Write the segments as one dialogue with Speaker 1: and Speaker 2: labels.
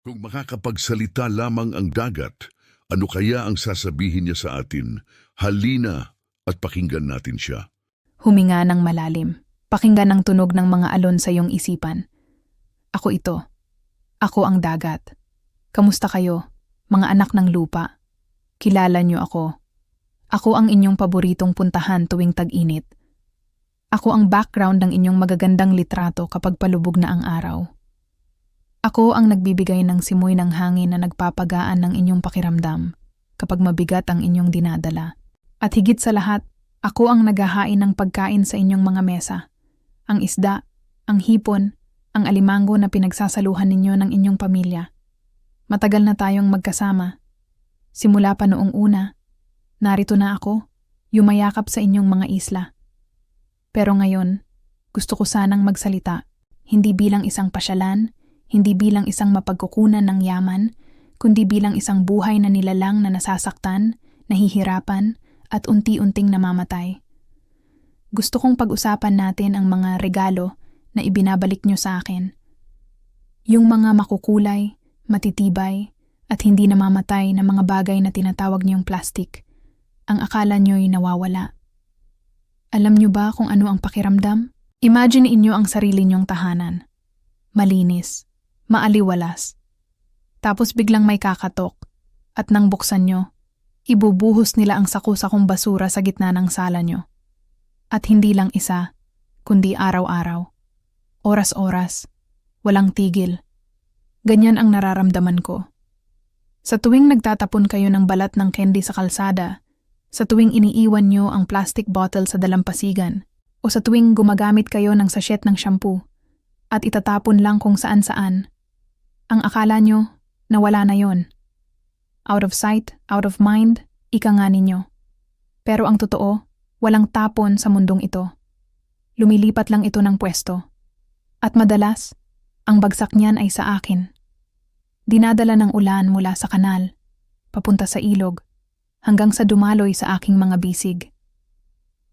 Speaker 1: Kung makakapagsalita lamang ang dagat, ano kaya ang sasabihin niya sa atin? Halina at pakinggan natin siya.
Speaker 2: Huminga ng malalim. Pakinggan ang tunog ng mga alon sa iyong isipan. Ako ito. Ako ang dagat. Kamusta kayo, mga anak ng lupa? Kilala niyo ako. Ako ang inyong paboritong puntahan tuwing tag-init. Ako ang background ng inyong magagandang litrato kapag palubog na ang araw. Ako ang nagbibigay ng simoy ng hangin na nagpapagaan ng inyong pakiramdam kapag mabigat ang inyong dinadala. At higit sa lahat, ako ang naghahain ng pagkain sa inyong mga mesa. Ang isda, ang hipon, ang alimango na pinagsasaluhan ninyo ng inyong pamilya. Matagal na tayong magkasama. Simula pa noong una, narito na ako, yumayakap sa inyong mga isla. Pero ngayon, gusto ko sanang magsalita, hindi bilang isang pasyalan, hindi bilang isang mapagkukunan ng yaman, kundi bilang isang buhay na nilalang na nasasaktan, nahihirapan, at unti-unting namamatay. Gusto kong pag-usapan natin ang mga regalo na ibinabalik nyo sa akin. Yung mga makukulay, matitibay, at hindi namamatay na mga bagay na tinatawag niyong plastic. Ang akala nyo'y nawawala. Alam nyo ba kung ano ang pakiramdam? Imagine inyo ang sarili nyong tahanan. Malinis, maaliwalas. Tapos biglang may kakatok. At nang buksan nyo, ibubuhos nila ang saku-sakong basura sa gitna ng sala nyo. At hindi lang isa, kundi araw-araw. Oras-oras. Walang tigil. Ganyan ang nararamdaman ko. Sa tuwing nagtatapon kayo ng balat ng candy sa kalsada, sa tuwing iniiwan nyo ang plastic bottle sa dalampasigan, o sa tuwing gumagamit kayo ng sachet ng shampoo, at itatapon lang kung saan-saan, ang akala nyo, nawala na yon. Out of sight, out of mind, ika nga ninyo. Pero ang totoo, walang tapon sa mundong ito. Lumilipat lang ito ng pwesto. At madalas, ang bagsak niyan ay sa akin. Dinadala ng ulan mula sa kanal, papunta sa ilog, hanggang sa dumaloy sa aking mga bisig.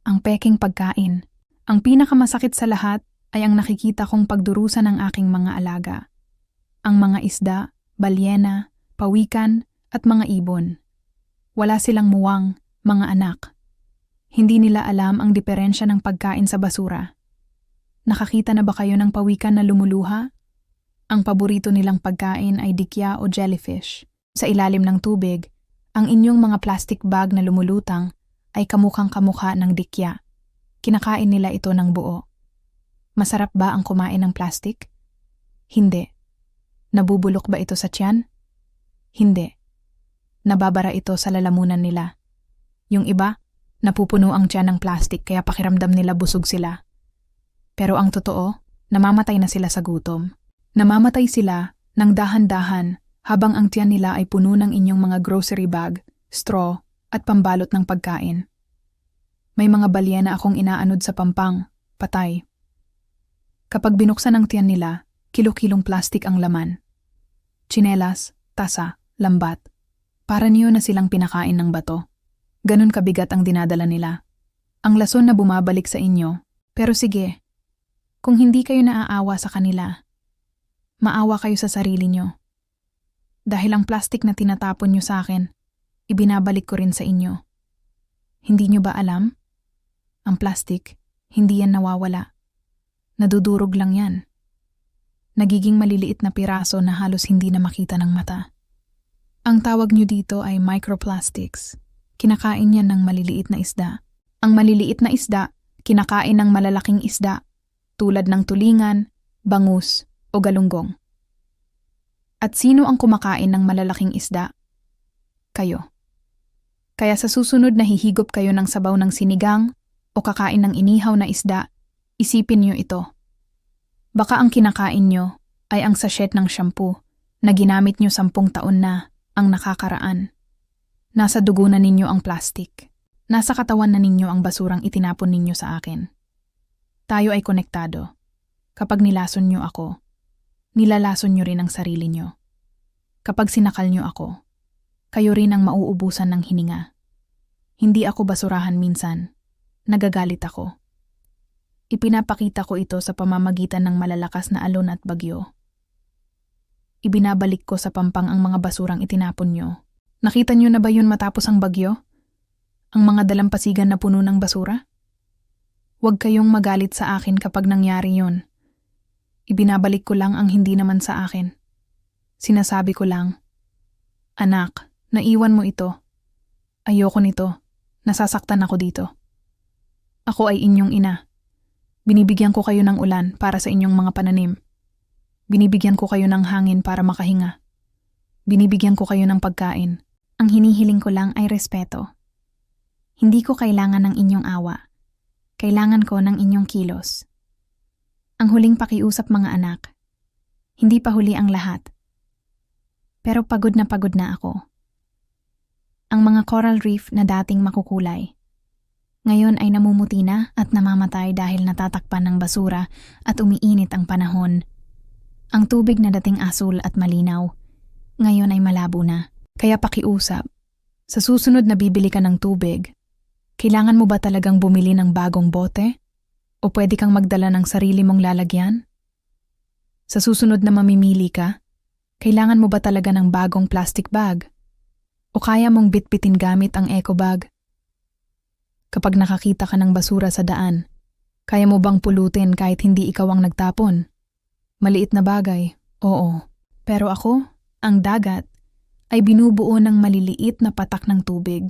Speaker 2: Ang peking pagkain, ang pinakamasakit sa lahat ay ang nakikita kong pagdurusa ng aking mga alaga. Ang mga isda, balyena, pawikan, at mga ibon. Wala silang muwang, mga anak. Hindi nila alam ang diferensya ng pagkain sa basura. Nakakita na ba kayo ng pawikan na lumuluha? Ang paborito nilang pagkain ay dikya o jellyfish. Sa ilalim ng tubig, ang inyong mga plastic bag na lumulutang ay kamukhang kamukha ng dikya. Kinakain nila ito ng buo. Masarap ba ang kumain ng plastic? Hindi. Nabubulok ba ito sa tiyan? Hindi. Nababara ito sa lalamunan nila. Yung iba, napupuno ang tiyan ng plastic kaya pakiramdam nila busog sila. Pero ang totoo, namamatay na sila sa gutom. Namamatay sila ng dahan-dahan habang ang tiyan nila ay puno ng inyong mga grocery bag, straw, at pambalot ng pagkain. May mga balyena akong inaanod sa pampang, patay. Kapag binuksan ang tiyan nila, kilo-kilong plastik ang laman. Chinelas, tasa, lambat. Para niyo na silang pinakain ng bato. Ganon kabigat ang dinadala nila. Ang lason na bumabalik sa inyo. Pero sige, kung hindi kayo naaawa sa kanila, maawa kayo sa sarili nyo. Dahil ang plastik na tinatapon nyo sa akin, ibinabalik ko rin sa inyo. Hindi nyo ba alam? Ang plastik, hindi yan nawawala. Nadudurog lang yan. Nagiging maliliit na piraso na halos hindi na makita ng mata. Ang tawag nyo dito ay microplastics. Kinakain yan ng maliliit na isda. Ang maliliit na isda, kinakain ng malalaking isda, tulad ng tulingan, bangus, o galunggong. At sino ang kumakain ng malalaking isda? Kayo. Kaya sa susunod na hihigop kayo ng sabaw ng sinigang o kakain ng inihaw na isda, isipin niyo ito. Baka ang kinakain nyo ay ang sachet ng shampoo na ginamit nyo sampung taon na ang nakakaraan. Nasa dugo na ninyo ang plastic. Nasa katawan na ninyo ang basurang itinapon ninyo sa akin. Tayo ay konektado. Kapag nilason nyo ako, nilalason nyo rin ang sarili nyo. Kapag sinakal nyo ako, kayo rin ang mauubusan ng hininga. Hindi ako basurahan minsan. Nagagalit ako. Ipinapakita ko ito sa pamamagitan ng malalakas na alon at bagyo. ibinabalik ko sa pampang ang mga basurang itinapon nyo. Nakita nyo na ba yun matapos ang bagyo? Ang mga dalampasigan na puno ng basura? Huwag kayong magalit sa akin kapag nangyari yun. Ibinabalik ko lang ang hindi naman sa akin. Sinasabi ko lang, Anak, naiwan mo ito. Ayoko nito. Nasasaktan ako dito. Ako ay inyong ina. Binibigyan ko kayo ng ulan para sa inyong mga pananim. Binibigyan ko kayo ng hangin para makahinga. Binibigyan ko kayo ng pagkain. Ang hinihiling ko lang ay respeto. Hindi ko kailangan ng inyong awa. Kailangan ko ng inyong kilos. Ang huling pakiusap mga anak. Hindi pa huli ang lahat. Pero pagod na pagod na ako. Ang mga coral reef na dating makukulay. Ngayon ay namumuti na at namamatay dahil natatakpan ng basura at umiinit ang panahon. Ang tubig na dating asul at malinaw, ngayon ay malabo na. Kaya pakiusap, sa susunod na bibili ka ng tubig, kailangan mo ba talagang bumili ng bagong bote? O pwede kang magdala ng sarili mong lalagyan? Sa susunod na mamimili ka, kailangan mo ba talaga ng bagong plastic bag? O kaya mong bitbitin gamit ang eco bag? Kapag nakakita ka ng basura sa daan, kaya mo bang pulutin kahit hindi ikaw ang nagtapon? Maliit na bagay, oo. Pero ako, ang dagat, ay binubuo ng maliliit na patak ng tubig.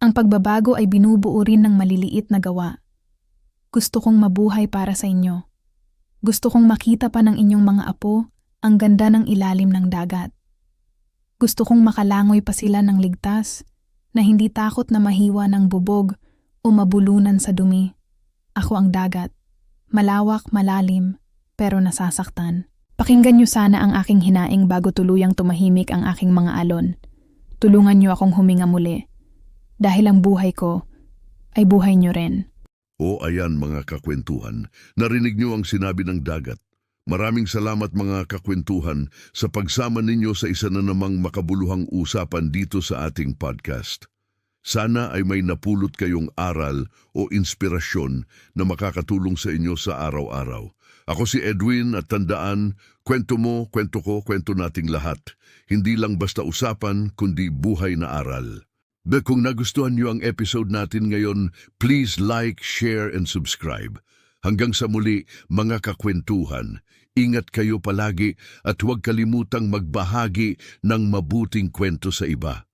Speaker 2: Ang pagbabago ay binubuo rin ng maliliit na gawa. Gusto kong mabuhay para sa inyo. Gusto kong makita pa ng inyong mga apo ang ganda ng ilalim ng dagat. Gusto kong makalangoy pa sila ng ligtas na hindi takot na mahiwa ng bubog o mabulunan sa dumi. Ako ang dagat. Malawak, malalim, pero nasasaktan. Pakinggan niyo sana ang aking hinaing bago tuluyang tumahimik ang aking mga alon. Tulungan niyo akong huminga muli. Dahil ang buhay ko ay buhay niyo rin.
Speaker 1: O ayan mga kakwentuhan, narinig niyo ang sinabi ng dagat. Maraming salamat mga kakwentuhan sa pagsama ninyo sa isa na namang makabuluhang usapan dito sa ating podcast. Sana ay may napulot kayong aral o inspirasyon na makakatulong sa inyo sa araw-araw. Ako si Edwin at tandaan, kwento mo, kwento ko, kwento nating lahat. Hindi lang basta usapan, kundi buhay na aral. De kung nagustuhan niyo ang episode natin ngayon, please like, share, and subscribe. Hanggang sa muli, mga kakwentuhan, ingat kayo palagi at huwag kalimutang magbahagi ng mabuting kwento sa iba.